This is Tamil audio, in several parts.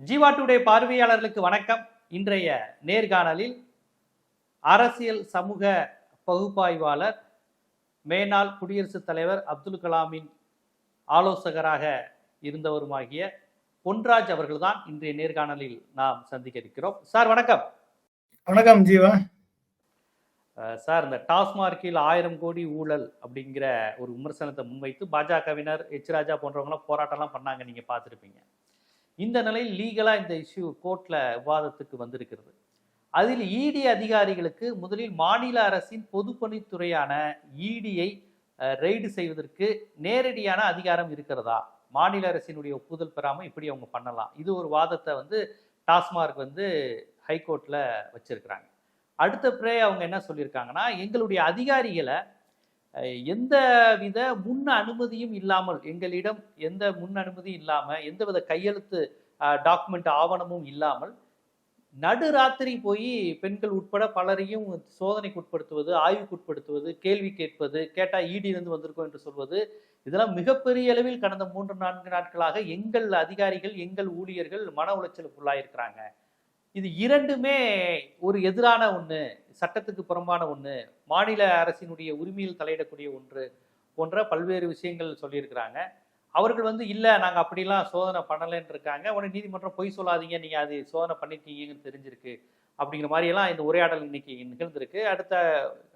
ஜீவா டுடே பார்வையாளர்களுக்கு வணக்கம். இன்றைய நேர்காணலில் அரசியல் சமூக பகுப்பாய்வாளர் மேனாள் குடியரசுத் தலைவர் அப்துல் கலாமின் ஆலோசகராக இருந்தவருமாகிய பொன்ராஜ் அவர்கள்தான் இன்றைய நேர்காணலில் நாம் சந்திக்க இருக்கிறோம் சார் வணக்கம். வணக்கம் ஜீவா. சார் இந்த டாஸ்மார்க்கில் ஆயிரம் கோடி ஊழல் அப்படிங்கிற ஒரு விமர்சனத்தை முன்வைத்து பாஜகவினர் எச் ராஜா போன்றவங்களாம் போராட்டம்லாம் பண்ணாங்க நீங்க பார்த்துருப்பீங்க. இந்த நிலையில் லீகலாக இந்த இஷ்யூ கோர்ட்டில் விவாதத்துக்கு வந்திருக்கிறது. அதில் இடி அதிகாரிகளுக்கு முதலில் மாநில அரசின் பொதுப்பணித்துறையான இடியை ரெய்டு செய்வதற்கு நேரடியான அதிகாரம் இருக்கிறதா? மாநில அரசினுடைய ஒப்புதல் பெறாமல் இப்படி அவங்க பண்ணலாம். இது ஒரு வாதத்தை வந்து டாஸ்மார்க் வந்து ஹைகோர்ட்டில் வச்சிருக்கிறாங்க. அடுத்த பிறே அவங்க என்ன சொல்லியிருக்காங்கன்னா எங்களுடைய அதிகாரிகளை எந்த வித முன் அனுமதியும் இல்லாமல் எங்களிடம் எந்த முன் அனுமதியும் இல்லாமல் எந்தவித கையெழுத்து டாக்குமெண்ட் ஆவணமும் இல்லாமல் நடுராத்திரி போய் பெண்கள் உட்பட பலரையும் சோதனைக்கு உட்படுத்துவது ஆய்வுக்கு உட்படுத்துவது கேள்வி கேட்பது கேட்டால் ஈடியிலிருந்து வந்திருக்கோம் என்று சொல்வது இதெல்லாம் மிகப்பெரிய அளவில் கடந்த மூன்று நான்கு நாட்களாக எங்கள் அதிகாரிகள் எங்கள் ஊழியர்கள் மன உளைச்சலுக்குள்ளாயிருக்கிறாங்க. இது இரண்டுமே ஒரு எதிரான ஒன்று சட்டத்துக்கு புறம்பான ஒன்று மாநில அரசினுடைய உரிமையில் தலையிடக்கூடிய ஒன்று போன்ற பல்வேறு விஷயங்கள் சொல்லியிருக்கிறாங்க. அவர்கள் வந்து இல்லை நாங்கள் அப்படிலாம் சோதனை பண்ணலைன்னு இருக்காங்க. உடனே நீதிமன்றம் பொய் சொல்லாதீங்க. நீங்கள் அது சோதனை பண்ணிட்டீங்கன்னு தெரிஞ்சிருக்கு. அப்படிங்கிற மாதிரியெல்லாம் இந்த உரையாடல் இன்னைக்கு நிகழ்ந்திருக்கு. அடுத்த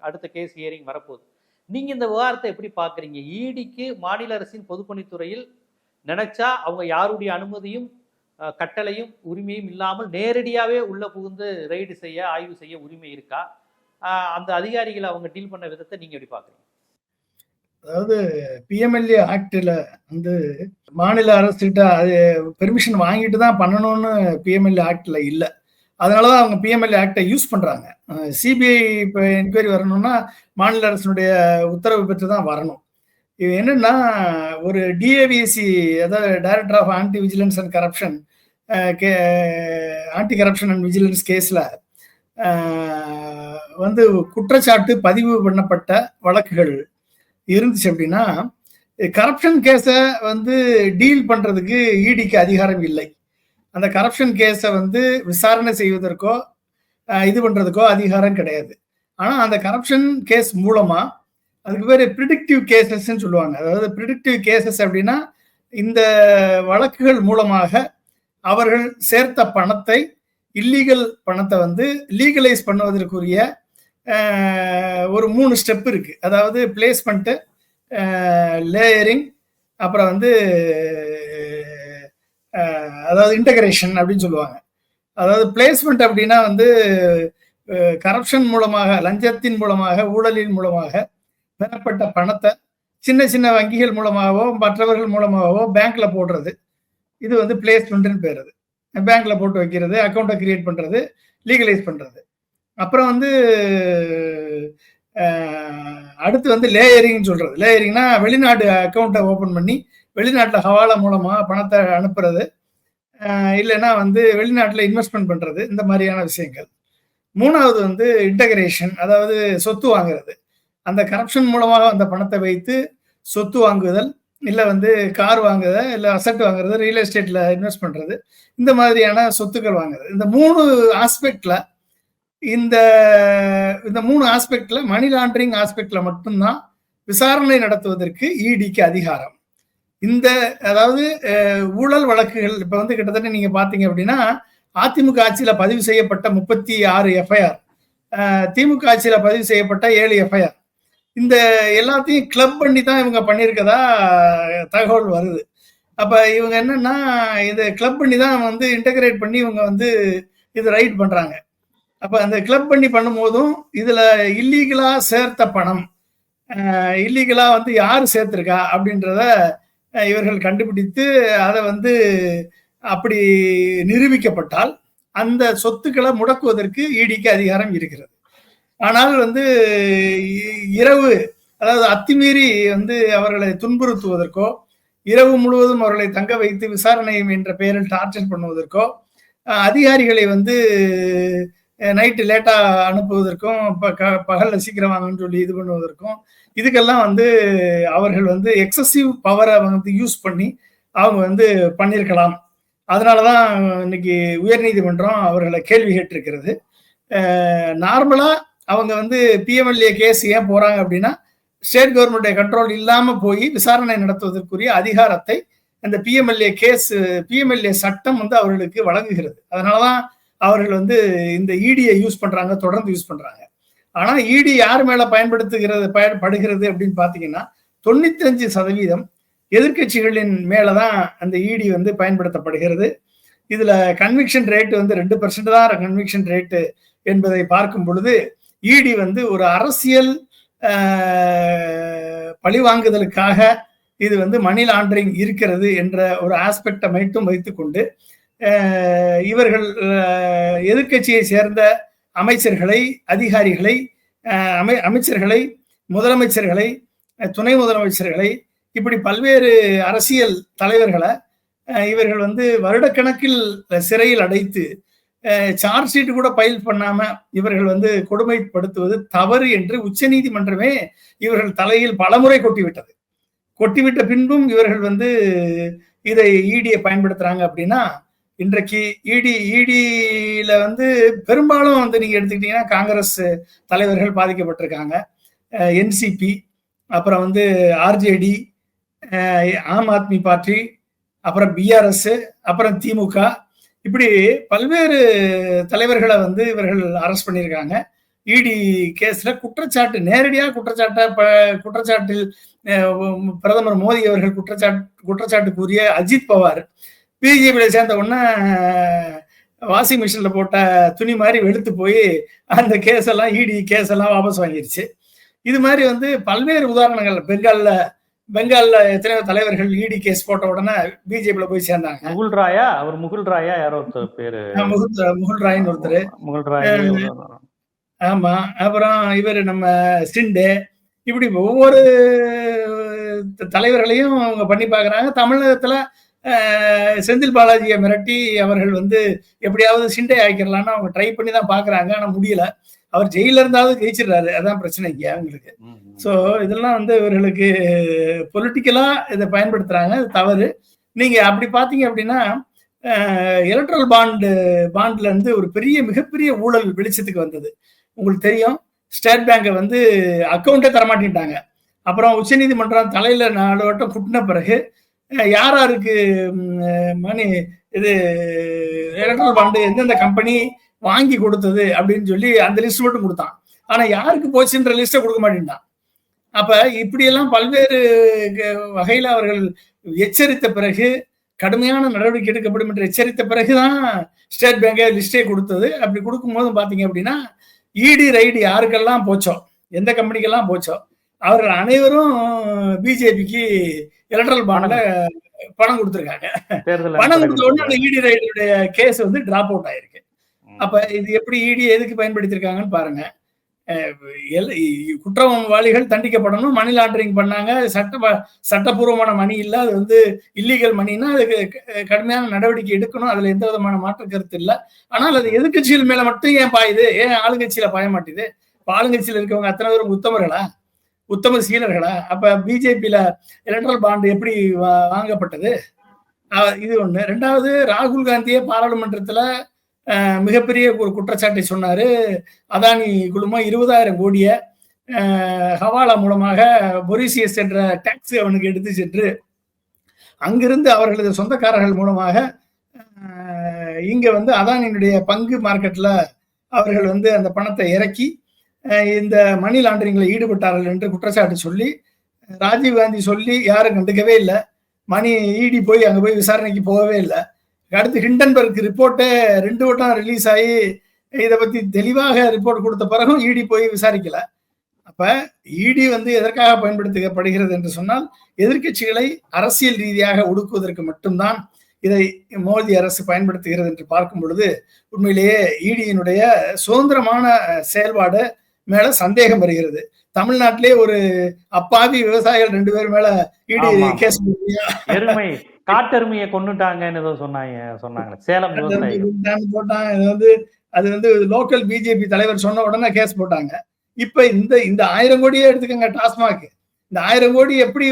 அடுத்த கேஸ் ஹியரிங் வரப்போகுது. நீங்கள் இந்த விவகாரத்தை எப்படி பார்க்குறீங்க? ஈடிக்கு மாநில அரசின் பொதுப்பணித்துறையில் நினைச்சா அவங்க யாருடைய அனுமதியும் கட்டளையும் உரிமையும் இல்லாமல் நேரடியாகவே உள்ளே புகுந்து ரெய்டு செய்ய ஆய்வு செய்ய உரிமை இருக்கா? அந்த அதிகாரிகளை அவங்க டீல் பண்ண விதத்தை நீங்கள் எப்படி பார்க்குறீங்க அதாவது பிஎம்எல்ஏ ஆக்டில் வந்து மாநில அரசுகிட்ட அது பெர்மிஷன் வாங்கிட்டு தான் பண்ணணும்னு பிஎம்எல்ஏ ஆக்டில் இல்லை. அதனால தான் அவங்க பிஎம்எல்ஏ ஆக்டை யூஸ் பண்ணுறாங்க சிபிஐ இப்போ என்கொயரி வரணும்னா மாநில அரசினுடைய உத்தரவு பெற்று தான் வரணும். இது என்னன்னா ஒரு டிஏவிஎஸ்சி அதாவது director of anti vigilance and corruption K anti corruption and vigilance கேஸில் வந்து குற்றச்சாட்டு பதிவு பண்ணப்பட்ட வழக்குகள் இருந்துச்சு அப்படின்னா கரப்ஷன் கேஸை வந்து டீல் பண்ணுறதுக்கு ஈடிக்கு அதிகாரம் இல்லை. அந்த கரப்ஷன் கேஸை வந்து விசாரணை செய்வதற்கோ இது பண்ணுறதுக்கோ அதிகாரம் கிடையாது. ஆனால் அந்த கரப்ஷன் கேஸ் மூலமாக அதுக்கு பேர் ப்ரிடிக்டிவ் கேசஸ்ன்னு சொல்லுவாங்க. அதாவது ப்ரிடிக்டிவ் கேசஸ் அப்படின்னா இந்த வழக்குகள் மூலமாக அவர்கள் சேர்த்த பணத்தை இல்லீகல் பணத்தை வந்து லீகலைஸ் பண்ணுவதற்குரிய ஒரு மூணு ஸ்டெப் இருக்கு. அதாவது பிளேஸ்மெண்ட்டு லேயரிங் அப்புறம் வந்து அதாவது இன்டகிரேஷன் அப்படின்னு சொல்லுவாங்க. அதாவது பிளேஸ்மெண்ட் அப்படின்னா வந்து கரப்ஷன் மூலமாக லஞ்சத்தின் மூலமாக ஊழலின் மூலமாக பெறப்பட்ட பணத்தை சின்ன சின்ன வங்கிகள் மூலமாகவோ மற்றவர்கள் மூலமாகவோ பேங்க்ல போடுறது. இது வந்து பிளேஸ்மெண்ட்னு பேர் அது. பேங்க்ல போட்டு வைக்கிறது அக்கௌண்ட்டை கிரியேட் பண்றது லீகலைஸ் பண்றது. அப்புறம் வந்து அடுத்து வந்து லேயரிங்னு சொல்றது. லேயரிங்னா வெளிநாடு அக்கௌண்ட்டை ஓப்பன் பண்ணி வெளிநாட்டில் ஹவாலா மூலமா பணத்தை அனுப்புறது இல்லைன்னா வந்து வெளிநாட்டில் இன்வெஸ்ட்மெண்ட் பண்றது இந்த மாதிரியான விஷயங்கள். மூணாவது வந்து இன்டகிரேஷன் அதாவது சொத்து வாங்குறது. அந்த கரப்ஷன் மூலமாக அந்த பணத்தை வைத்து சொத்து வாங்குதல் இல்லை வந்து கார் வாங்குறது இல்லை அசட் வாங்குறது ரியல் எஸ்டேட்டில் இன்வெஸ்ட் பண்ணுறது இந்த மாதிரியான சொத்துக்கள் வாங்குறது. இந்த மூணு ஆஸ்பெக்டில் இந்த இந்த மூணு ஆஸ்பெக்டில் மணி லாண்டரிங் ஆஸ்பெக்டில் மட்டும்தான் விசாரணை நடத்துவதற்கு இடிக்கு அதிகாரம். இந்த அதாவது ஊழல் வழக்குகள் இப்போ வந்து கிட்டத்தட்ட நீங்கள் பார்த்தீங்க அப்படின்னா அதிமுக ஆட்சியில் பதிவு செய்யப்பட்ட முப்பத்தி ஆறு எஃப்ஐஆர் திமுக ஆட்சியில் பதிவு செய்யப்பட்ட ஏழு எஃப்ஐஆர் இந்த எல்லாத்தையும் கிளப் பண்ணி தான் இவங்க பண்ணியிருக்கதா தகவல் வருது. அப்போ இவங்க என்னன்னா இதை கிளப் பண்ணி தான் வந்து இன்டகிரேட் பண்ணி இவங்க வந்து இது ரைட் பண்ணுறாங்க அப்போ அந்த கிளப் பண்ணி பண்ணும்போதும் இதில் இல்லீகலாக சேர்த்த பணம் இல்லீகலாக வந்து யார் சேர்த்துருக்கா அப்படின்றத இவர்கள் கண்டுபிடித்து அதை வந்து அப்படி நிரூபிக்கப்பட்டால் அந்த சொத்துக்களை முடக்குவதற்கு இடிக்கு அதிகாரம் இருக்கிறது. ஆனால் வந்து இ- இரவு அதாவது அத்துமீறி வந்து அவர்களை துன்புறுத்துவதற்கோ இரவு முழுவதும் அவர்களை தங்க வைத்து விசாரணை என்ற பெயரில் டார்ச்சர் பண்ணுவதற்கோ அதிகாரிகளை வந்து நைட்டு லேட்டாக அனுப்புவதற்கும் ப- க- சீக்கிரம் வாங்கன்னு சொல்லி இது பண்ணுவதற்கும் இதுக்கெல்லாம் வந்து அவர்கள் வந்து எக்ஸசிவ் பவரை வந்து யூஸ் பண்ணி அவங்க வந்து பண்ணியிருக்கலாம். அதனாலதான் இன்னைக்கு உயர்நீதிமன்றம் அவர்களை கேள்வி கேட்டிருக்கிறது. நார்மலாக அவங்க வந்து பிஎம்எல்ஏ கேஸ் ஏன் போறாங்க அப்படின்னா ஸ்டேட் கவர்மெண்ட் கண்ட்ரோல் இல்லாம போய் விசாரணை நடத்துவதற்குரிய அதிகாரத்தை அந்த பிஎம்எல்ஏ கேஸ் பிஎம்எல்ஏ சட்டம் வந்து அவர்களுக்கு வழங்குகிறது. அதனாலதான் அவர்கள் வந்து இந்த இடியை யூஸ் பண்றாங்க தொடர்ந்து யூஸ் பண்றாங்க. ஆனா இடி யார் மேல பயன்படுத்துகிறது பயன்படுகிறது அப்படின்னு பாத்தீங்கன்னா தொண்ணூத்தஞ்சு சதவீதம் எதிர்கட்சிகளின் மேலதான் அந்த இடி வந்து பயன்படுத்தப்படுகிறது. இதுல கன்விக்ஷன் ரேட் வந்து ரெண்டு பர்சன்ட் தான் கன்விக்ஷன் ரேட்டு என்பதை பார்க்கும் பொழுது இடி வந்து ஒரு அரசியல் பழிவாங்குதலுக்காக இது வந்து மணி லாண்டரிங் இருக்கிறது என்ற ஒரு ஆஸ்பெக்டை மட்டும் வைத்துக்கொண்டு இவர்கள் எதிர்கட்சியை சேர்ந்த அமைச்சர்களை அதிகாரிகளை அமை அமைச்சர்களை முதலமைச்சர்களை துணை முதலமைச்சர்களை இப்படி பல்வேறு அரசியல் தலைவர்களை இவர்கள் வந்து வருடக்கணக்கில் சிறையில் அடைத்து சார்ஜ் ஷீட் கூட பயில் பண்ணாம இவர்கள் வந்து கொடுமைப்படுத்துவது தவறு என்று உச்சநீதிமன்றமே இவர்கள் தலையில் பலமுறை கொட்டிவிட்டது. கொட்டிவிட்ட பின்பும் இவர்கள் வந்து இதை ஈடியை பயன்படுத்துறாங்க அப்படின்னா இன்றைக்கு இடி இடியில வந்து பெரும்பாலும் வந்து நீங்க எடுத்துக்கிட்டீங்கன்னா காங்கிரஸ் தலைவர்கள் பாதிக்கப்பட்டிருக்காங்க. என்சிபி அப்புறம் வந்து ஆர்ஜேடி ஆம் ஆத்மி பார்ட்டி அப்புறம் பிஆர்எஸ் அப்புறம் திமுக இப்படி பல்வேறு தலைவர்களை வந்து இவர்கள் அரெஸ்ட் பண்ணியிருக்காங்க. இடி கேஸ்ல குற்றச்சாட்டு நேரடியாக குற்றச்சாட்டை குற்றச்சாட்டில் பிரதமர் மோடி அவர்கள் குற்றச்சாட்டு குற்றச்சாட்டு கூறிய அஜித் பவார் பிஜேபியில் சேர்ந்த உடனே வாஷிங் மிஷினில் போட்ட துணி மாதிரி வெளுத்து போய் அந்த கேஸ் எல்லாம் இடி கேஸ் எல்லாம் வாபஸ் வாங்கிருச்சு. இது மாதிரி வந்து பல்வேறு உதாரணங்கள். பெங்காலில் பெங்கால்ல எத்தனையோ தலைவர்கள் இடி கேஸ் போட்ட உடனே பிஜேபியில போய் சேர்ந்தாங்க. முகுல் ராயா? அவர் முகுல் ராயா யாரோ ஒருத்தர் பேரு. முகுல் ராய்னு ஒருத்தர். முகுல் ராய் ஆமா அப்புறம் இவர் நம்ம சிண்டே இப்படி ஒவ்வொரு தலைவர்களையும் அவங்க பண்ணி பாக்குறாங்க. தமிழகத்துல செந்தில் பாலாஜியை மிரட்டி அவர்கள் வந்து எப்படியாவது சிண்டை ஆக்கிடலாம்னு அவங்க ட்ரை பண்ணி தான் பாக்குறாங்க. ஆனா முடியல. அவர் ஜெயில இருந்தாவது ஜெயிச்சிடுறாரு. அதான் பிரச்சனை இங்க அவங்களுக்கு. ஸோ இதெல்லாம் வந்து இவர்களுக்கு பொலிட்டிக்கலா இதை பயன்படுத்துறாங்க. அது தவறு. நீங்க அப்படி பாத்தீங்க அப்படின்னா எலக்ட்ரல் பாண்டு பாண்ட்ல இருந்து ஒரு பெரிய மிகப்பெரிய ஊழல் வெளிச்சத்துக்கு வந்தது. உங்களுக்கு தெரியும் ஸ்டேட் பேங்கை வந்து அக்கௌண்ட்டே தரமாட்டேன்ட்டாங்க. அப்புறம் உச்சநீதிமன்றம் தலையில நாலு வட்டம் குட்டின பிறகு யார் யாருக்கு மணி இது எலக்ட்ரல் பாண்டு எந்தெந்த கம்பெனி வாங்கி கொடுத்தது அப்படின்னு சொல்லி அந்த லிஸ்ட் மட்டும் கொடுத்தான். ஆனா யாருக்கு போச்சுன்ற லிஸ்ட்டை கொடுக்க மாட்டேன்ட்டான். அப்ப இப்படியெல்லாம் பல்வேறு வகையில அவர்கள் எச்சரித்த பிறகு கடுமையான நடவடிக்கை எடுக்கப்படும் என்று எச்சரித்த பிறகுதான் ஸ்டேட் பேங்கே லிஸ்டே கொடுத்தது. அப்படி கொடுக்கும்போது பாத்தீங்க அப்படின்னா இடி ரைடு யாருக்கெல்லாம் போச்சோ எந்த கம்பெனிக்கெல்லாம் போச்சோ அவர்கள் அனைவரும் பிஜேபிக்கு எலக்ட்ரல் பாண்ட்ல பணம் கொடுத்துருக்காங்க. பணம் கொடுத்த உடனே அந்த இடி ரைடுடைய கேஸ் வந்து டிராப் அவுட் ஆயிருக்கு. அப்ப இது எப்படி இடி எதுக்கு பயன்படுத்திருக்காங்கன்னு பாருங்க. குற்றவாளிகள் தண்டிக்கப்படணும் மணி லாண்டரிங் பண்ணாங்க சட்ட சட்டப்பூர்வமான மணி இல்ல அது வந்து இல்லீகல் மணினா அதுக்கு கடுமையான நடவடிக்கை எடுக்கணும் அதுல எந்த விதமான மாற்று கருத்து இல்லை. ஆனால் அது எதிர்கட்சிகள் மேல மட்டும் ஏன் பாயுது ஏன் ஆளுங்கட்சியில பாய மாட்டேது ஆளுங்கட்சியில இருக்கவங்க அத்தனை பேரும் உத்தமர்களா? உத்தம சீலர்களா அப்ப பிஜேபியில எலக்ட்ரல் பாண்டு எப்படி வாங்கப்பட்டது? இது ஒண்ணு. ரெண்டாவது ராகுல் காந்தியே பாராளுமன்றத்துல மிகப்பெரிய ஒரு குற்றச்சாட்டை சொன்னாரு. அதானி குழுமம் இருபதாயிரம் கோடிய ஹவாலா மூலமாக பொரிசியஸ் என்ற டாக்ஸி அவனுக்கு எடுத்து சென்று அங்கிருந்து அவர்களது சொந்தக்காரர்கள் மூலமாக இங்க வந்து அதானியினுடைய பங்கு மார்க்கெட்ல அவர்கள் வந்து அந்த பணத்தை இறக்கி இந்த மணி லாண்டரிங்ல ஈடுபட்டார்கள் என்று குற்றச்சாட்டு சொல்லி ராஜீவ் காந்தி சொல்லி யாரும் கண்டுக்கவே இல்லை. மணி ஈடி போய் அங்க போய் விசாரணைக்கு போகவே இல்லை. அடுத்து ஹிண்டன்பர்க் ரிப்போர்ட்டே ரெண்டு வட்டம் ரிலீஸ் ஆகி இதை பத்தி தெளிவாக ரிப்போர்ட் கொடுத்த பிறகும் இடி போய் விசாரிக்கல. அப்ப இடி வந்து எதற்காக பயன்படுத்தப்படுகிறது என்று சொன்னால் எதிர்கட்சிகளை அரசியல் ரீதியாக ஒடுக்குவதற்கு மட்டும்தான் இதை மோடி அரசு பயன்படுத்துகிறது என்று பார்க்கும் பொழுது உண்மையிலேயே இடியினுடைய சுதந்திரமான செயல்பாடு மேல சந்தேகம் வருகிறது. தமிழ்நாட்டிலே ஒரு அப்பாவி விவசாயிகள் ரெண்டு பேர் மேல இடி கேஸ் காட்டெருமையை கொண்டுட்டாங்கன்னு ஏதோ சொன்னாங்க சொன்னாங்க சேலம் போட்டாங்க. இது வந்து அது வந்து லோக்கல் பிஜேபி தலைவர் சொன்ன உடனே கேஸ் போட்டாங்க. இப்ப இந்த இந்த ஆயிரம் கோடியே எடுத்துக்கோங்க டாஸ்மாக். இந்த ஆயிரம் கோடி எப்படி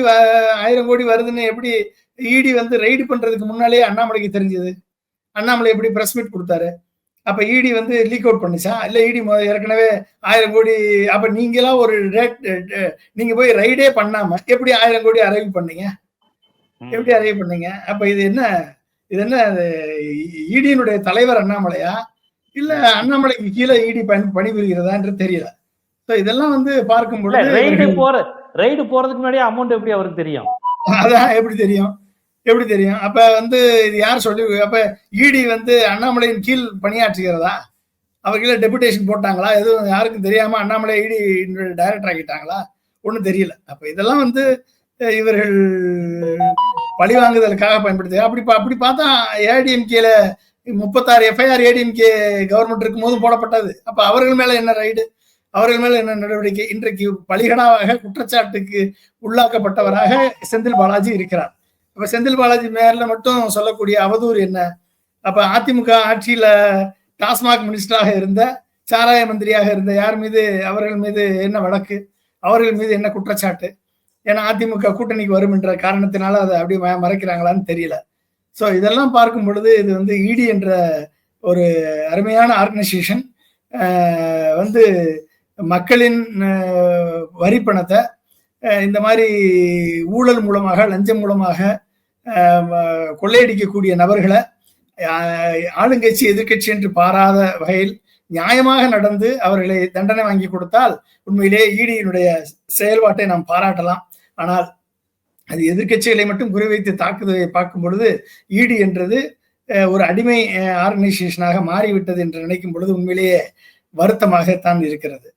ஆயிரம் கோடி வருதுன்னு எப்படி இடி வந்து ரைடு பண்றதுக்கு முன்னாலே அண்ணாமலைக்கு தெரிஞ்சது. அண்ணாமலை எப்படி பிரஸ் மீட் கொடுத்தாரு. அப்ப இடி வந்து லீக் அவுட் பண்ணுச்சா? இல்ல இடி ஏற்கனவே ஆயிரம் கோடி அப்ப நீங்களா ஒரு ரேட் நீங்க போய் ரைடே பண்ணாம எப்படி ஆயிரம் கோடி அரைவ் பண்ணீங்க? எப்படி அரைவ் பண்ணீங்க? அப்ப இது என்ன? இது என்ன இடியினுடைய தலைவர் அண்ணாமலையா? இல்ல அண்ணாமலைக்கு கீழே இடி பணி பணிபுரிகிறதான்னு தெரியல. ஸோ இதெல்லாம் வந்து பார்க்கும் பொழுது ரைடு போற ரைடு போறதுக்கு முன்னாடியே அமௌண்ட் எப்படி அவருக்கு தெரியும்? அதான் எப்படி தெரியும்? எப்படி தெரியும்? அப்ப வந்து இது யார் சொல்லி அப்ப இடி வந்து அண்ணாமலையின் கீழ் பணியாற்றுகிறதா? அவர்கள டெபுடேஷன் போட்டாங்களா? எதுவும் யாருக்கும் தெரியாம அண்ணாமலை இடி டைரக்டர் ஆக்கிட்டாங்களா? ஒன்றும் தெரியல. அப்ப இதெல்லாம் வந்து இவர்கள் பழிவாங்குதலுக்காக பயன்படுத்து அப்படி அப்படி பார்த்தா ஏடிஎம்கேல முப்பத்தாறு எஃப்ஐஆர் ஏடிஎம்கே கவர்மெண்ட் இருக்கும் போதும் போடப்பட்டது. அப்ப அவர்கள் மேல என்ன ரைடு? அவர்கள் மேல என்ன நடவடிக்கை? இன்றைக்கு பலிகடாவாக குற்றச்சாட்டுக்கு உள்ளாக்கப்பட்டவராக செந்தில் பாலாஜி இருக்கிறார். அப்ப செந்தில் பாலாஜி மேல மட்டும் சொல்லக்கூடிய அவதூறு என்ன? அப்ப அதிமுக ஆட்சியில டாஸ்மாக் மினிஸ்டராக இருந்த சாராய மந்திரியாக இருந்த யார் மீது? அவர்கள் மீது என்ன வழக்கு? அவர்கள் மீது என்ன குற்றச்சாட்டு? ஏன்னா அதிமுக கூட்டணிக்கு வரும் என்ற காரணத்தினால அதை அப்படியே மறைக்கிறாங்களான்னு தெரியல. ஸோ இதெல்லாம் பார்க்கும் பொழுது இது வந்து இடி என்ற ஒரு அருமையான ஆர்கனைசேஷன் வந்து மக்களின் வரிப்பணத்தை வரி பணத்தை இந்த மாதிரி ஊழல் மூலமாக லஞ்சம் மூலமாக கொள்ளையடிக்கக்கூடிய நபர்களை ஆளுங்கட்சி எதிர்க்கட்சி என்று பாராத வகையில் நியாயமாக நடந்து அவர்களை தண்டனை வாங்கி கொடுத்தால் உண்மையிலே ஈடியினுடைய செயல்பாட்டை நாம் பாராட்டலாம். ஆனால் அது எதிர்க்கட்சிகளை மட்டும் குறிவைத்து தாக்குதலை பார்க்கும் பொழுது ஈடி என்றது ஒரு அடிமை ஆர்கனைசேஷனாக மாறிவிட்டது என்று நினைக்கும் பொழுது உண்மையிலேயே வருத்தமாகத்தான் இருக்கிறது.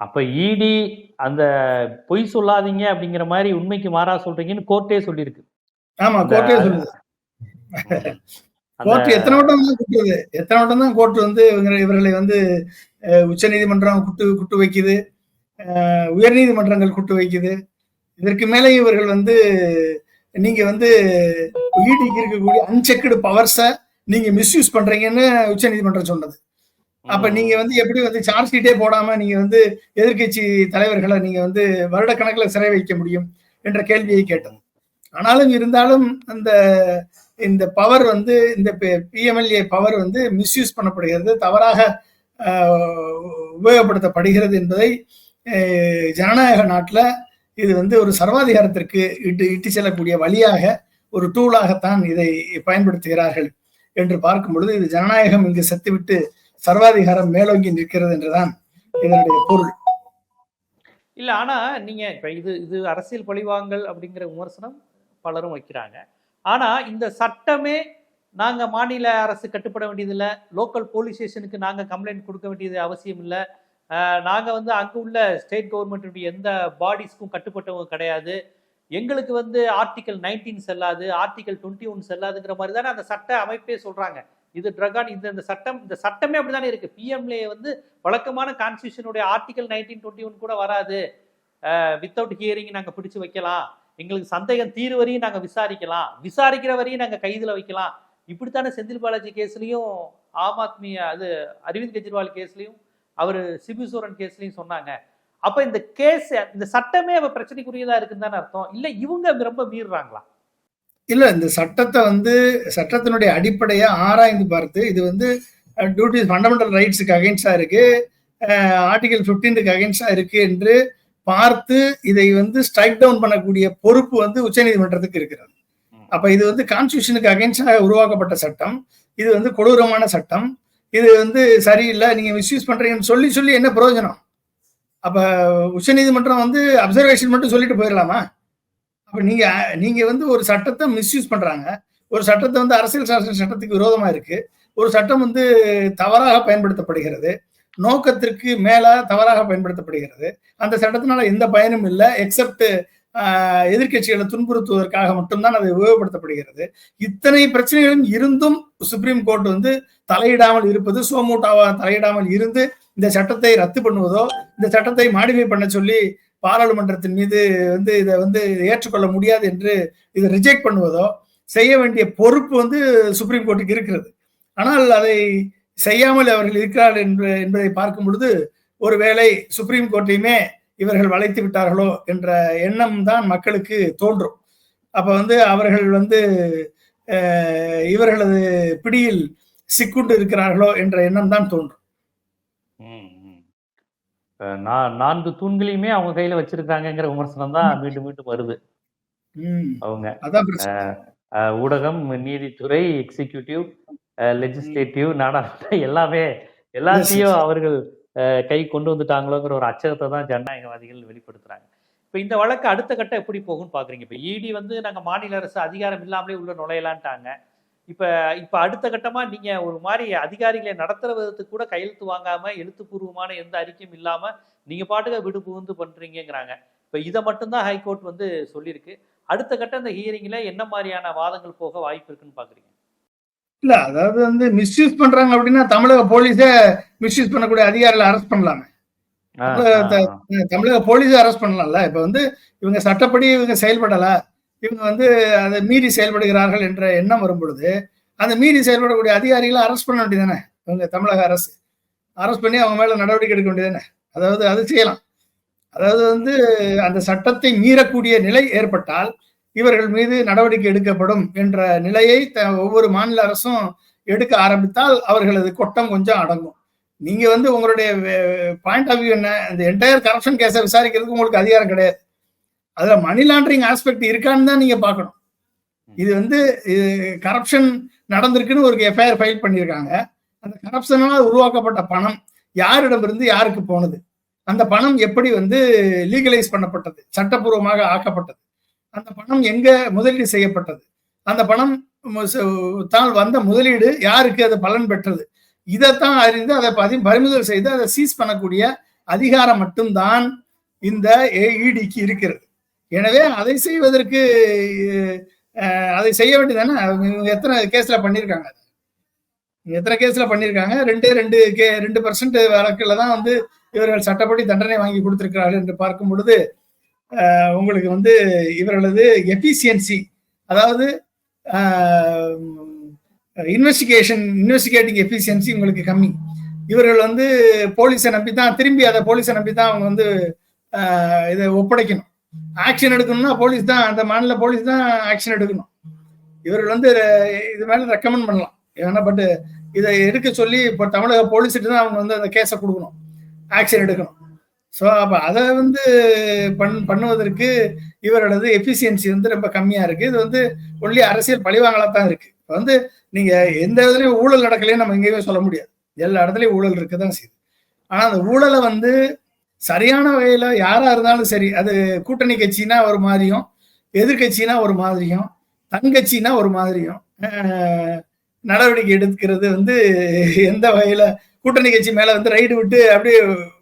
அப்ப இடி அந்த பொய் சொல்லாதீங்க அப்படிங்கிற மாதிரி உண்மைக்கு மாறா சொல்றீங்கன்னு கோர்ட்டே சொல்லியிருக்கு. ஆமா கோர்ட்டே சொல்லுது. கோர்ட் எத்தனை வட்டம் தான் குட்டுது? எத்தனை வட்டம் தான் கோர்ட் வந்து இவங்க- இவர்களை வந்து உச்ச நீதிமன்றம் குட்டு குட்டு வைக்குது? உயர்நீதிமன்றங்கள் குட்டு வைக்குது. இதற்கு மேலே இவர்கள் வந்து நீங்க வந்து ஈடிக்கு இருக்கக்கூடிய அன்செக்டு பவர்ஸை நீங்க மிஸ்யூஸ் பண்றீங்கன்னு உச்ச நீதிமன்றம் சொன்னது. அப்ப நீங்க வந்து எப்படி வந்து சார்ஜ் ஷீட்டே போடாம நீங்க வந்து எதிர்க்கட்சி தலைவர்களை நீங்க வந்து வருடக்கணக்கில் சிறை வைக்க முடியும் என்ற கேள்வியை கேட்டோம் ஆனாலும் இருந்தாலும் அந்த இந்த பவர் வந்து இந்த பிஎம்எல்ஏ பவர் வந்து மிஸ்யூஸ் பண்ணப்படுகிறது தவறாக உபயோகப்படுத்தப்படுகிறது என்பதை ஜனநாயக நாட்டில் இது வந்து ஒரு சர்வாதிகாரத்திற்கு இட்டு இட்டு செல்லக்கூடிய வழியாக ஒரு டூலாகத்தான் இதை பயன்படுத்துகிறார்கள் என்று பார்க்கும் பொழுது இது ஜனநாயகம் இங்கு செத்துவிட்டு சர்வாதிகாரம் மேலோங்கி நிற்கிறது என்றுதான் இதனுடைய பொருள். இல்ல ஆனா நீங்க இப்ப இது இது அரசியல் பழிவாங்கல் அப்படிங்கிற விமர்சனம் பலரும் வைக்கிறாங்க. ஆனா இந்த சட்டமே நாங்க மாநில அரசு கட்டுப்பட வேண்டியதில்லை லோக்கல் போலீஸ் ஸ்டேஷனுக்கு நாங்க கம்ப்ளைண்ட் கொடுக்க வேண்டியது அவசியம் இல்லை நாங்கள் வந்து அங்கே உள்ள ஸ்டேட் கவர்மெண்ட்டுடைய எந்த பாடிஸ்க்கும் கட்டுப்பட்டவங்க கிடையாது. எங்களுக்கு வந்து ஆர்டிக்கல் நைன்டீன் செல்லாது ஆர்டிக்கல் டுவெண்ட்டி ஒன் செல்லாதுங்கிற மாதிரி தானே அந்த சட்ட அமைப்பே சொல்கிறாங்க இது ட்ரகான் இந்த இந்த சட்டம் இந்த சட்டமே அப்படி தானே இருக்குது பிஎம்ஏ வந்து வழக்கமான கான்ஸ்டியூஷனுடைய ஆர்டிக்கல் நைன்டீன் டுவெண்ட்டி ஒன் கூட வராது. வித்தவுட் ஹியரிங் நாங்கள் பிடிச்சி வைக்கலாம். எங்களுக்கு சந்தேகம் தீர் வரையும் நாங்கள் விசாரிக்கலாம். விசாரிக்கிற வரையும் நாங்கள் கைதில் வைக்கலாம். இப்படித்தானே செந்தில் பாலாஜி கேஸ்லேயும் ஆம் ஆத்மி அது அரவிந்த் கெஜ்ரிவால் கேஸ்லையும் அவர் சிபு சோரன் கேஸ்லயும் சொன்னாங்க. அப்ப இந்த கேஸ் இந்த சட்டமே அவ பிரச்சனைக்குரியதா இருக்குன்னு தானே அர்த்தம். இல்ல இவங்க ரொம்ப மீறுறாங்களா? இல்ல இந்த சட்டத்தை வந்து சட்டத்தினுடைய அடிப்படையை ஆராய்ந்து பார்த்து இது வந்து டியூட்டிஸ் ஃபண்டமெண்டல் ரைட்ஸுக்கு அகைன்ஸ்டா இருக்கு. ஆர்டிகல் பிப்டீனுக்கு அகைன்ஸ்டா இருக்கு என்று பார்த்து இதை வந்து ஸ்ட்ரைக் டவுன் பண்ணக்கூடிய பொறுப்பு வந்து உச்சநீதிமன்றத்துக்கு இருக்கிறது. அப்ப இது வந்து கான்ஸ்டியூஷனுக்கு அகைன்ஸ்டாக உருவாக்கப்பட்ட சட்டம். இது வந்து கொடூரமான சட்டம். இது வந்து சரியில்லை நீங்க மிஸ்யூஸ் பண்றீங்கன்னு சொல்லி சொல்லி என்ன பிரயோஜனம்? அப்ப உச்சநீதிமன்றம் வந்து அப்சர்வேஷன் மட்டும் சொல்லிட்டு போயிடலாமா? அப்ப நீங்க நீங்க வந்து ஒரு சட்டத்தை மிஸ்யூஸ் பண்றாங்க. ஒரு சட்டத்தை வந்து அரசியல் சாசன சட்டத்துக்கு விரோதமா இருக்கு. ஒரு சட்டம் வந்து தவறாக பயன்படுத்தப்படுகிறது. நோக்கத்திற்கு மேல தவறாக பயன்படுத்தப்படுகிறது. அந்த சட்டத்தினால எந்த பயனும் இல்லை எக்ஸப்ட் எதிர்கட்சிகளை துன்புறுத்துவதற்காக மட்டும்தான் அது உபயோகப்படுத்தப்படுகிறது. இத்தனை பிரச்சனைகளும் இருந்தும் சுப்ரீம் கோர்ட் வந்து தலையிடாமல் இருப்பது சோமூட்டாவா தலையிடாமல் இருந்து இந்த சட்டத்தை ரத்து பண்ணுவதோ இந்த சட்டத்தை மாடிஃபை பண்ண சொல்லி பாராளுமன்றத்தின் மீது வந்து இதை வந்து ஏற்றுக்கொள்ள முடியாது என்று இதை ரிஜெக்ட் பண்ணுவதோ செய்ய வேண்டிய பொறுப்பு வந்து சுப்ரீம் கோர்ட்டுக்கு இருக்கிறது. ஆனால் அதை செய்யாமல் அவர்கள் இருக்கிறார்கள் என்பதை பார்க்கும் பொழுது ஒருவேளை சுப்ரீம் கோர்ட்டையுமே இவர்கள் வளைத்து விட்டார்களோ என்ற எண்ணம் தான் மக்களுக்கு தோன்றும். அப்ப வந்து அவர்கள் வந்து இவர்களது பிடியில் சிக்குண்டு இருக்கிறார்களோ என்ற எண்ணம் தான் தோன்றும். நான்கு தூண்களையுமே அவங்க கையில வச்சிருக்காங்கங்கிற விமர்சனம் தான் மீண்டும் மீண்டும் வருது. அவங்க. ஊடகம் நீதித்துறை எக்ஸிகியூட்டிவ் லெஜிஸ்லேட்டிவ் நாடாளுமன்றம் எல்லாமே எல்லாத்தையும் அவர்கள் கை கொண்டு வந்துட்டாங்களோங்கிற ஒரு அச்சகத்தை தான் ஜனநாயகவாதிகள் வெளிப்படுத்துறாங்க. இப்போ இந்த வழக்கு அடுத்த கட்டம் எப்படி போகும்னு பார்க்குறீங்க இப்போ இடி வந்து நாங்கள் மாநில அரசு அதிகாரம் இல்லாமலே உள்ள நுழையலான்ட்டாங்க. இப்போ இப்போ அடுத்த கட்டமாக நீங்கள் ஒரு மாதிரி அதிகாரிகளை நடத்துகிற விதத்துக்கு கூட கையெழுத்து வாங்காமல் எழுத்துப்பூர்வமான எந்த அறிக்கையும் இல்லாமல் நீங்கள் பாட்டுக்க விடு புகுந்து பண்ணுறீங்கிறாங்க இப்போ இதை மட்டும்தான் ஹைகோர்ட் வந்து சொல்லியிருக்கு. அடுத்த கட்ட இந்த ஹியரிங்கில் என்ன மாதிரியான வாதங்கள் போக வாய்ப்பு இருக்குன்னு பார்க்குறீங்க இல்ல அதாவது வந்து மிஸ்யூஸ் பண்றாங்க அப்படின்னா தமிழக போலீஸே மிஸ்யூஸ் பண்ணக்கூடிய அதிகாரிகளை அரெஸ்ட் பண்ணலாமே. தமிழக போலீஸை அரெஸ்ட் பண்ணலாம்ல. இப்ப வந்து இவங்க சட்டப்படி இவங்க செயல்படல. இவங்க வந்து அதை மீறி செயல்படுகிறார்கள் என்ற எண்ணம் வரும் பொழுது அந்த மீறி செயல்படக்கூடிய அதிகாரிகளை அரெஸ்ட் பண்ண வேண்டியதானே இவங்க தமிழக அரசு. அரெஸ்ட் பண்ணி அவங்க மேல நடவடிக்கை எடுக்க வேண்டியதானே அதாவது அது செய்யலாம். அதாவது வந்து அந்த சட்டத்தை மீறக்கூடிய நிலை ஏற்பட்டால் இவர்கள் மீது நடவடிக்கை எடுக்கப்படும் என்ற நிலையை த- ஒவ்வொரு மாநில அரசும் எடுக்க ஆரம்பித்தால் அவர்களது கொட்டம் கொஞ்சம் அடங்கும். நீங்க வந்து உங்களுடைய பாயிண்ட் ஆஃப் வியூ என்ன? இந்த என்டையர் கரப்ஷன் கேஸை விசாரிக்கிறதுக்கு உங்களுக்கு அதிகாரம் கிடையாது. அதுல மணி லாண்டரிங் ஆஸ்பெக்ட் இருக்கான்னு தான் நீங்க பார்க்கணும். இது வந்து கரப்ஷன் நடந்திருக்குன்னு ஒரு எஃப்ஐஆர் ஃபைல் பண்ணியிருக்காங்க. அந்த கரப்ஷனால் உருவாக்கப்பட்ட பணம் யாரிடமிருந்து யாருக்கு போனது? அந்த பணம் எப்படி வந்து லீகலைஸ் பண்ணப்பட்டது? சட்டப்பூர்வமாக ஆக்கப்பட்டது. அந்த பணம் எங்க முதலீடு செய்யப்பட்டது? அந்த பணம் தான் வந்த முதலீடு யாருக்கு அது பலன் பெற்றது? இதைத்தான் அறிந்து அதை பதி பறிமுதல் செய்து அதை சீஸ் பண்ணக்கூடிய அதிகாரம் மட்டும்தான் இந்த ஏஇடிக்கு இருக்கிறது. எனவே அதை செய்வதற்கு அதை செய்ய வேண்டியதானே எத்தனை கேஸ்ல பண்ணியிருக்காங்க எத்தனை கேஸ்ல பண்ணியிருக்காங்க ரெண்டே ரெண்டு கே ரெண்டு பர்சன்ட் வழக்கில் தான் வந்து இவர்கள் சட்டப்படி தண்டனை வாங்கி கொடுத்திருக்கிறார்கள் என்று பார்க்கும் பொழுது உங்களுக்கு வந்து இவர்களது எஃபிசியன்சி அதாவது இன்வெஸ்டிகேஷன் இன்வெஸ்டிகேட்டிங் எஃபிசியன்சி உங்களுக்கு கம்மி. இவர்கள் வந்து போலீஸை நம்பி தான் திரும்பி அதை போலீஸை நம்பி தான் அவங்க வந்து இதை ஒப்படைக்கணும். ஆக்ஷன் எடுக்கணும்னா போலீஸ் தான் அந்த மாநில போலீஸ் தான் ஆக்ஷன் எடுக்கணும். இவர்கள் வந்து இது மேலே ரெக்கமெண்ட் பண்ணலாம். ஏன்னா பட் இதை எடுக்க சொல்லி இப்போ தமிழக போலீஸ்கிட்ட தான் அவங்க வந்து அந்த கேஸை கொடுக்கணும். ஆக்ஷன் எடுக்கணும். ஸோ அப்போ அதை வந்து பண் பண்ணுவதற்கு இவரோடது எஃபிசியன்சி வந்து ரொம்ப கம்மியாக இருக்குது இது வந்து ஒன்லி அரசியல் பழிவாங்களாக தான் இருக்குது இப்போ வந்து நீங்கள் எந்த இடத்துலையும் ஊழல் நடக்கலையும் நம்ம எங்கேயுமே சொல்ல முடியாது. எல்லா இடத்துலையும் ஊழல் இருக்க தான் செய்யுது. ஆனால் அந்த ஊழலை வந்து சரியான வகையில் யாராக இருந்தாலும் சரி அது கூட்டணி கட்சினா ஒரு மாதிரியும் எதிர்கட்சினா ஒரு மாதிரியும் தங்கட்சினா ஒரு மாதிரியும் நடவடிக்கை எடுக்கிறது வந்து எந்த வகையில் கூட்டணி கட்சி மேலே வந்து ரைடு விட்டு அப்படியே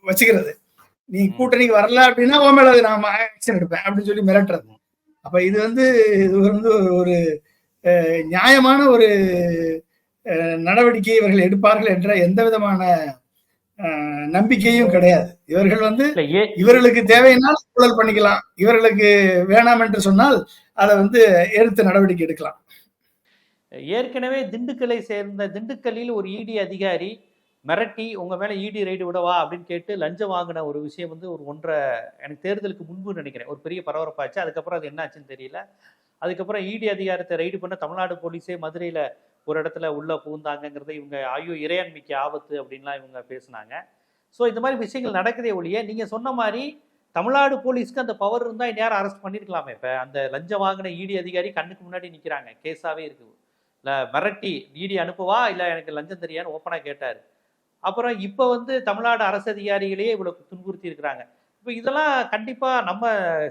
வச்சுக்கிறது. நீ கூட்டணிக்கு வரல அப்படின்னா உன் மேல நான் ஆக்ஷன் எடுப்பேன் அப்படின்னு சொல்லி மிரட்டுறது. அப்ப இது வந்து இது வந்து ஒரு- நியாயமான ஒரு நடவடிக்கை இவர்கள் எடுப்பார்கள் என்ற எந்த விதமான நம்பிக்கையும் கிடையாது. இவர்கள் வந்து இவர்களுக்கு தேவையினால் ஊழல் பண்ணிக்கலாம். இவர்களுக்கு வேணாம் என்று சொன்னால் அதை வந்து எடுத்து நடவடிக்கை எடுக்கலாம். ஏற்கனவே திண்டுக்கலை சேர்ந்த திண்டுக்கல்லில் ஒரு இடி அதிகாரி மிரட்டி உங்கள் மேலே இடி ரைடு விடவா அப்படின்னு கேட்டு லஞ்சம் வாங்கின ஒரு விஷயம் வந்து ஒரு ஒன்றரை எனக்கு தேர்தலுக்கு முன்பு நினைக்கிறேன். ஒரு பெரிய பரபரப்பாச்சு. அதுக்கப்புறம் அது என்னாச்சுன்னு தெரியல. அதுக்கப்புறம் இடி அதிகாரத்தை ரைடு பண்ண தமிழ்நாடு போலீஸே மதுரையில் ஒரு இடத்துல உள்ளே புகுந்தாங்கங்கிறத இவங்க ஐயோ இறையாண்மைக்கு ஆபத்து அப்படின்லாம் இவங்க பேசினாங்க. ஸோ இந்த மாதிரி விஷயங்கள் நடக்குதே ஒழிய நீங்கள் சொன்ன மாதிரி தமிழ்நாடு போலீஸ்க்கு அந்த பவர் இருந்தால் இந்நேரம் அரெஸ்ட் பண்ணிருக்கலாமே? இப்போ அந்த லஞ்சம் வாங்கின இடி அதிகாரி கண்ணுக்கு முன்னாடி நிற்கிறாங்க கேஸாகவே இருக்குது இல்லை மிரட்டி இடி அனுப்புவா? இல்லை எனக்கு லஞ்சம் தெரியான்னு ஓப்பனாக கேட்டார். அப்புறம் இப்போ வந்து தமிழ்நாடு அரசு அதிகாரிகளையே இவ்வளவு துன்புறுத்தி இருக்கிறாங்க. இப்போ இதெல்லாம் கண்டிப்பாக நம்ம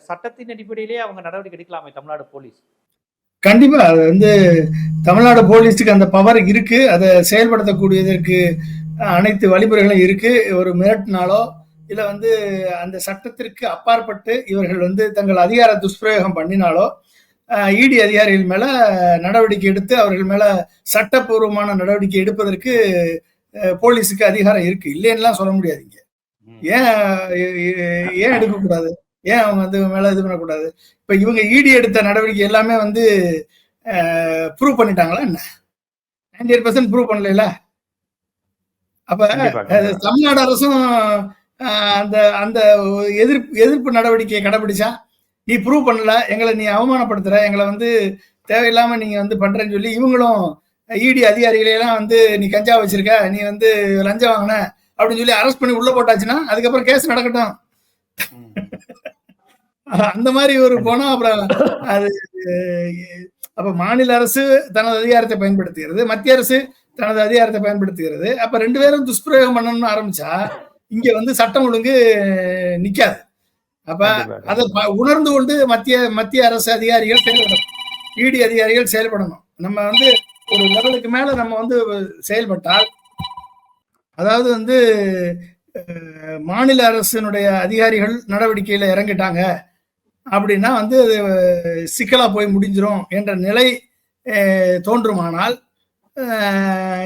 சட்டத்தின் அடிப்படையிலேயே அவங்க நடவடிக்கை எடுக்கலாமே தமிழ்நாடு போலீஸ். கண்டிப்பா அது வந்து தமிழ்நாடு போலீஸுக்கு அந்த பவர் இருக்கு. அதை செயல்படுத்தக்கூடியதற்கு அனைத்து வழிமுறைகளும் இருக்கு. ஒரு மிரட்டினாலோ இல்லை வந்து அந்த சட்டத்திற்கு அப்பாற்பட்டு இவர்கள் வந்து தங்கள் அதிகார துஷ்பிரயோகம் பண்ணினாலோ இடி அதிகாரிகள் மேல நடவடிக்கை எடுத்து அவர்கள் மேல சட்டப்பூர்வமான நடவடிக்கை எடுப்பதற்கு போலீஸுக்கு அதிகாரம் இருக்கு. இல்லைன்னுலாம் சொல்ல முடியாது இங்க. ஏன் ஏன் எடுக்கக்கூடாது? ஏன் அவங்க வந்து மேல இது பண்ணக்கூடாது? இப்ப இவங்க இடி எடுத்த நடவடிக்கை எல்லாமே வந்து ப்ரூவ் பண்ணிட்டாங்களா என்ன? நைன்டி எயிட் பர்சன்ட் ப்ரூவ் பண்ணல அப்ப. தமிழ்நாடு அரசும் அந்த அந்த எதிர்ப்பு எதிர்ப்பு நடவடிக்கையை கடைபிடிச்சா நீ ப்ரூவ் பண்ணல எங்களை நீ அவமானப்படுத்துற எங்களை வந்து தேவையில்லாம நீங்க வந்து பண்றேன்னு சொல்லி இவங்களும் இடி அதிகாரிகளை எல்லாம் வந்து நீ கஞ்சா வச்சிருக்க நீ வந்து லஞ்சம் வாங்கின அப்படின்னு சொல்லி அரெஸ்ட் பண்ணி உள்ள போட்டாச்சுன்னா அதுக்கப்புறம் கேஸ் நடக்கட்டும். அந்த மாதிரி ஒரு போனா அப்புறம் அது அப்ப மாநில அரசு தனது அதிகாரத்தை பயன்படுத்துகிறது மத்திய அரசு தனது அதிகாரத்தை பயன்படுத்துகிறது. அப்ப ரெண்டு பேரும் துஷ்பிரயோகம் பண்ணணும்னு ஆரம்பிச்சா இங்க வந்து சட்டம் ஒழுங்கு நிக்காது. அப்ப. அதை உணர்ந்து கொண்டு மத்திய மத்திய அரசு அதிகாரிகள் செயல்படணும். இடி அதிகாரிகள் செயல்படணும். நம்ம வந்து ஒரு லெவலுக்கு மேல நம்ம வந்து செயல்பட்டால் அதாவது வந்து மாநில அரசினுடைய அதிகாரிகள் நடவடிக்கையில இறங்கிட்டாங்க அப்படின்னா வந்து அது சிக்கலா போய் முடிஞ்சிரும் என்ற நிலை தோன்றுமானால்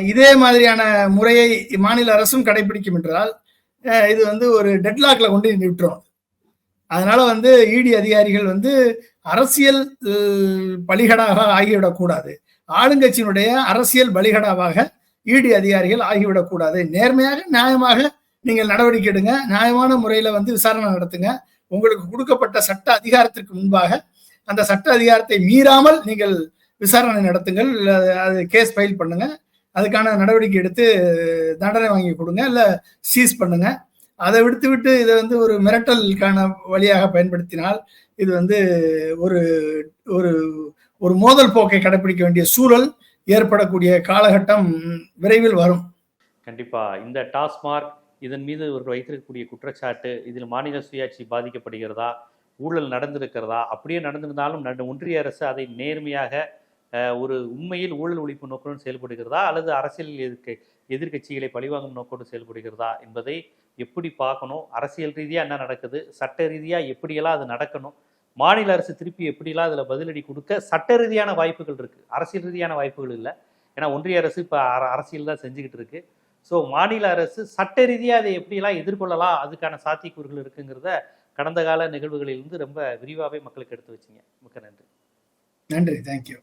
இதே மாதிரியான முறையை மாநில அரசும் கடைபிடிக்கும் என்றால் இது வந்து ஒரு டெட்லாக்ல கொண்டு விட்டுரும் அதனால வந்து இடி அதிகாரிகள் வந்து அரசியல் பலிகடாக ஆகிவிடக்கூடாது. ஆளுங்கட்சியினுடைய அரசியல் பலிகடாவாக இடி அதிகாரிகள் ஆகிவிடக்கூடாது நேர்மையாக நியாயமாக நீங்கள் நடவடிக்கை எடுங்க. நியாயமான முறையில வந்து விசாரணை நடத்துங்க. உங்களுக்கு கொடுக்கப்பட்ட சட்ட அதிகாரத்திற்கு முன்பாக அந்த சட்ட அதிகாரத்தை மீறாமல் நீங்கள் விசாரணை நடத்துங்கள். அது கேஸ் ஃபைல் பண்ணுங்க. அதுக்கான நடவடிக்கை எடுத்து தண்டனை வாங்கி கொடுங்க. இல்லை சீஸ் பண்ணுங்க. அதை விடுத்து விட்டு இதை வந்து ஒரு மிரட்டலுக்கான வழியாக பயன்படுத்தினால் இது வந்து ஒரு ஒரு ஒரு மோதல் போக்கை கடைபிடிக்க வேண்டிய சூழல் ஏற்படக்கூடிய காலகட்டம் விரைவில் வரும். கண்டிப்பா. இந்த டாஸ்மார்க் இதன் மீது இவர்கள் வைத்திருக்கக்கூடிய குற்றச்சாட்டு இதில் மாநில சுயாட்சி பாதிக்கப்படுகிறதா? ஊழல் நடந்திருக்கிறதா? அப்படியே நடந்திருந்தாலும் ஒன்றிய அரசு அதை நேர்மையாக ஒரு உண்மையில் ஊழல் ஒழிப்பு நோக்கோடு செயல்படுகிறதா? அல்லது அரசியல் எதிர்க்க எதிர்க்கட்சிகளை பழிவாங்கும் நோக்கோடு செயல்படுகிறதா? என்பதை எப்படி பார்க்கணும்? அரசியல் ரீதியாக என்ன நடக்குது? சட்ட ரீதியாக எப்படியெல்லாம் அது நடக்கணும்? மாநில அரசு திருப்பி எப்படிலாம் அதில் பதிலடி கொடுக்க சட்ட ரீதியான வாய்ப்புகள் இருக்குது அரசியல் ரீதியான வாய்ப்புகள் இல்லை. ஏன்னா ஒன்றிய அரசு இப்போ அரசியல் தான் செஞ்சுக்கிட்டு இருக்கு. ஸோ மாநில அரசு சட்ட ரீதியாக அதை எப்படியெல்லாம் எதிர்கொள்ளலாம் அதுக்கான சாத்தியக்கூறுகள் இருக்குங்கிறத கடந்த கால நிகழ்வுகளிலிருந்து ரொம்ப விரிவாகவே மக்களுக்கு எடுத்து வச்சிங்க. மிக்க நன்றி. நன்றி. தேங்க்யூ